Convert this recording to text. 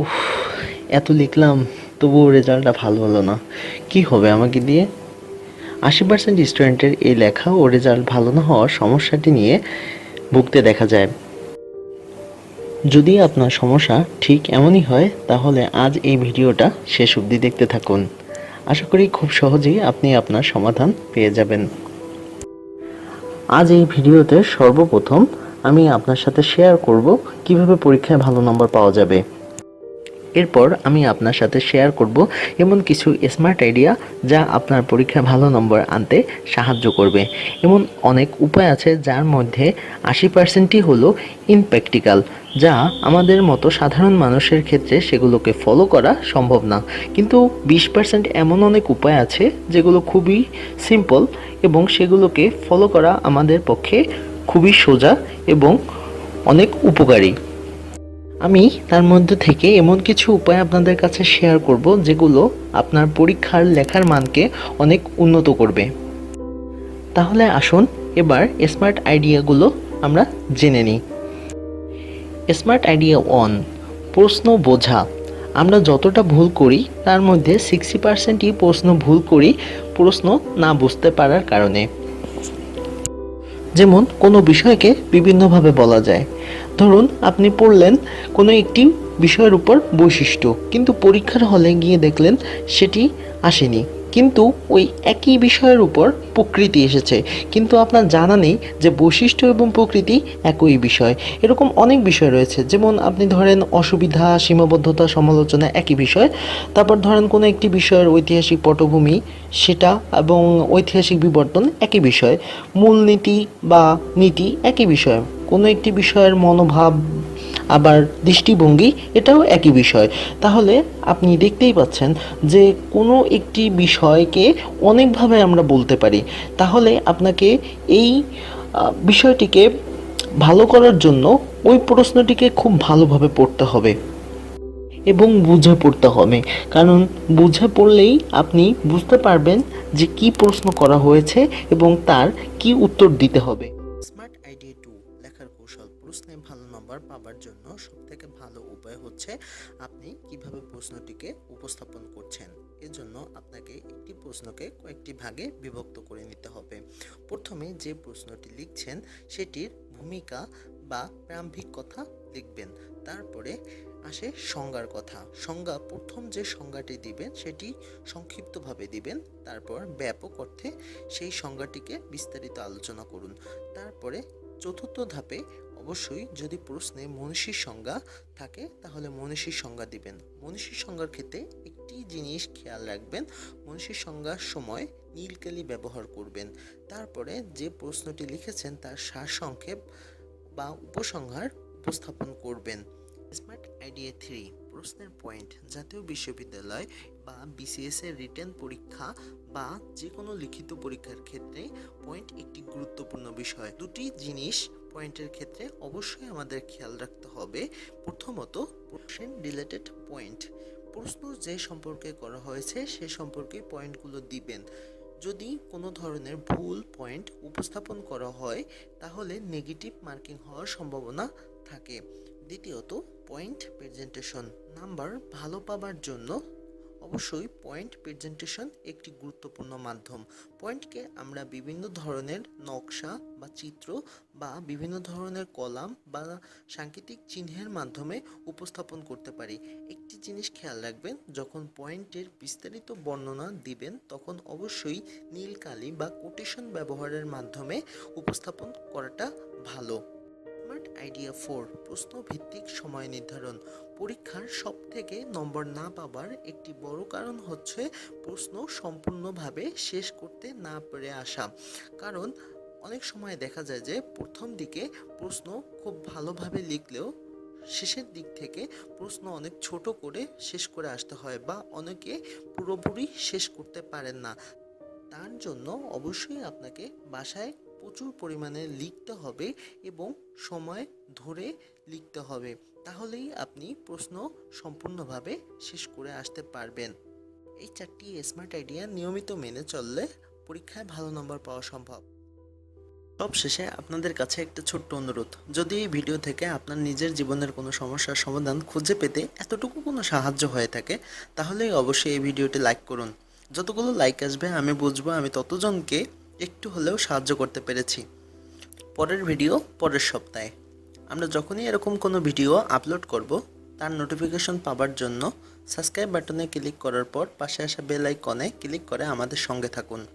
উফ, এত লিখলাম তবুও রেজাল্টটা ভালো হলো না। কি হবে আমাকে দিয়ে? আশি পার্সেন্ট স্টুডেন্টের এই লেখা ও রেজাল্ট ভালো না হওয়ার সমস্যাটি নিয়ে ভুগতে দেখা যায়। যদি আপনার সমস্যা ঠিক এমনই হয়, তাহলে আজ এই ভিডিওটা শেষ অবধি দেখতে থাকুন। আশা করি খুব সহজেই আপনি আপনার সমাধান পেয়ে যাবেন। আজ এই ভিডিওতে সর্বপ্রথম আমি আপনার সাথে শেয়ার করব কীভাবে পরীক্ষায় ভালো নম্বর পাওয়া যাবে। এরপর আমি আপনার সাথে শেয়ার করব এমন কিছু স্মার্ট আইডিয়া যা আপনার পরীক্ষায় ভালো নম্বর আনতে সাহায্য করবে। এমন অনেক উপায় আছে যার মধ্যে আশি পার্সেন্টই হলো ইনপ্র্যাকটিক্যাল যা আমাদের মতো সাধারণ মানুষের ক্ষেত্রে সেগুলোকে ফলো করা সম্ভব না। কিন্তু বিশ পার্সেন্ট এমন অনেক উপায় আছে যেগুলো খুবই সিম্পল এবং সেগুলোকে ফলো করা আমাদের পক্ষে খুবই সোজা এবং অনেক উপকারী। আমি তার মধ্যে থেকে এমন কিছু উপায় আপনাদের কাছে শেয়ার করব যেগুলো আপনার পরীক্ষার লেখার মানকে অনেক উন্নত করবে। তাহলে আসুন এবার স্মার্ট আইডিয়াগুলো আমরা জেনে নিই। স্মার্ট আইডিয়া ওয়ান প্রশ্ন বোঝা। আমরা যতটা ভুল করি, তার মধ্যে সিক্সটি পার্সেন্টই প্রশ্ন ভুল করি, প্রশ্ন না বুঝতে পারার কারণে। যেমন কোনো বিষয়কে বিভিন্নভাবে বলা যায়। ধরুন, আপনি পড়লেন কোনো একটি বিষয়ের উপর বৈশিষ্ট্য, কিন্তু পরীক্ষার হলে গিয়ে দেখলেন সেটি আসেনি। কিন্তু ওই একই বিষয়ের উপর প্রকৃতি এসেছে। কিন্তু আপনার জানা নেই যে বৈশিষ্ট্য এবং প্রকৃতি একই বিষয়। এরকম অনেক বিষয় রয়েছে। যেমন আপনি ধরেন অসুবিধা, সীমাবদ্ধতা, সমালোচনা একই বিষয়। তারপর ধরেন কোনো একটি বিষয়ের ঐতিহাসিক পটভূমি, সেটা এবং ঐতিহাসিক বিবর্তন একই বিষয়। মূলনীতি বা নীতি একই বিষয়। কোনো একটি বিষয়ের মনোভাব আবার দৃষ্টিভঙ্গি, এটাও একই বিষয়। তাহলে আপনি দেখতেই পাচ্ছেন যে কোনো একটি বিষয়কে অনেকভাবে আমরা বলতে পারি। তাহলে আপনাকে এই বিষয়টিকে ভালো করার জন্য ওই প্রশ্নটিকে খুব ভালোভাবে পড়তে হবে এবং বুঝে পড়তে হবে। কারণ বুঝে পড়লেই আপনি বুঝতে পারবেন যে কি প্রশ্ন করা হয়েছে এবং তার কি উত্তর দিতে হবে। ভালো উপায় হচ্ছে আপনি কীভাবে প্রশ্নটিকে উপস্থাপন করছেন। এজন্য আপনাকে একটি প্রশ্নকে কয়েকটি ভাগে বিভক্ত করে নিতে হবে। প্রথমে যে প্রশ্নটি লিখছেন, সেটির ভূমিকা বা প্রারম্ভিক কথা লিখবেন। তারপরে আসে সংজ্ঞার কথা। সংজ্ঞা, প্রথম যে সংজ্ঞাটি দিবেন, সেটি সংক্ষিপ্তভাবে দিবেন। তারপর ব্যাপক অর্থে সেই সংজ্ঞাটিকে বিস্তারিত আলোচনা করুন। তারপরে চতুর্থ ধাপে অবশ্যই যদি প্রশ্নে মনীষীর সংজ্ঞা থাকে, তাহলে মনীষীর সংজ্ঞা দিবেন। মনীষীর সংজ্ঞার ক্ষেত্রে একটি জিনিস খেয়াল রাখবেন, মনীষীর সংজ্ঞার সময় নীলকালি ব্যবহার করবেন। তারপরে যে প্রশ্নটি লিখেছেন, তার সারসংক্ষেপ বা উপসংহার উপস্থাপন করবেন। স্মার্ট আইডিয়া থ্রি, প্রশ্নের পয়েন্ট, জাতীয় বিশ্ববিদ্যালয় বা বিসিএস এর রিটেন পরীক্ষা বা যে কোনো লিখিত পরীক্ষার ক্ষেত্রে পয়েন্ট একটি গুরুত্বপূর্ণ বিষয়। দুটি জিনিস পয়েন্টের ক্ষেত্রে অবশ্যই আমাদের খেয়াল রাখতে হবে। প্রথমত কোশ্চেন রিলেটেড পয়েন্ট প্রশ্ন যে সম্পর্কে করা হয়েছে, সে সম্পর্কে পয়েন্টগুলো দিবেন। যদি কোনো ধরনের ভুল পয়েন্ট উপস্থাপন করা হয়, তাহলে নেগেটিভ মার্কিং হওয়ার সম্ভাবনা থাকে। দ্বিতীয়ত পয়েন্ট প্রেজেন্টেশন নাম্বার ভালো পাবার জন্য অবশ্যই পয়েন্ট প্রেজেন্টেশন একটি গুরুত্বপূর্ণ মাধ্যম। পয়েন্টকে আমরা বিভিন্ন ধরনের নকশা বা চিত্র বা বিভিন্ন ধরনের কলাম বা সাংকেতিক চিহ্নের মাধ্যমে উপস্থাপন করতে পারি। একটি জিনিস খেয়াল রাখবেন, যখন পয়েন্টের বিস্তারিত বর্ণনা দিবেন, তখন অবশ্যই নীল কালি বা কোটেশন ব্যবহারের মাধ্যমে উপস্থাপন করাটা ভালো। স্মার্ট আইডিয়া ফোর প্রশ্ন ভিত্তিক সময় নির্ধারণ। পরীক্ষার সব থেকে নম্বর না পাবার একটি বড় কারণ হচ্ছে প্রশ্ন সম্পূর্ণভাবে শেষ করতে না পেরে আসা। কারণ অনেক সময় দেখা যায় যে প্রথম দিকে প্রশ্ন খুব ভালোভাবে লিখলেও শেষের দিক থেকে প্রশ্ন অনেক ছোট করে শেষ করে আসতে হয় বা অনেকে পুরোপুরি শেষ করতে পারেন না। তার জন্য অবশ্যই আপনাকে বাসায় প্রচুর পরিমাণে লিখতে হবে এবং সময় ধরে লিখতে হবে। তাহলেই আপনি প্রশ্ন সম্পূর্ণভাবে শেষ করে আসতে পারবেন। এই চারটি স্মার্ট আইডিয়া নিয়মিত মেনে চললে পরীক্ষায় ভালো নম্বর পাওয়া সম্ভব। সবশেষে আপনাদের কাছে একটা ছোট্ট অনুরোধ। যদি এই ভিডিও থেকে আপনার নিজের জীবনের কোনো সমস্যার সমাধান খুঁজে পেতে এতটুকু কোনো সাহায্য হয়ে থাকে, তাহলেই অবশ্যই এই ভিডিওটি লাইক করুন। যতগুলো লাইক আসবে, আমি বুঝব আমি ততজনকে একটু হলেও সাহায্য করতে পেরেছি। পরের ভিডিও পরের সপ্তাহে। আমরা যখনই এরকম কোনো ভিডিও আপলোড করব, তার নোটিফিকেশন পাবার জন্য সাবস্ক্রাইব বাটনে ক্লিক করার পর পাশে আসা বেল আইকনে ক্লিক করে আমাদের সঙ্গে থাকুন।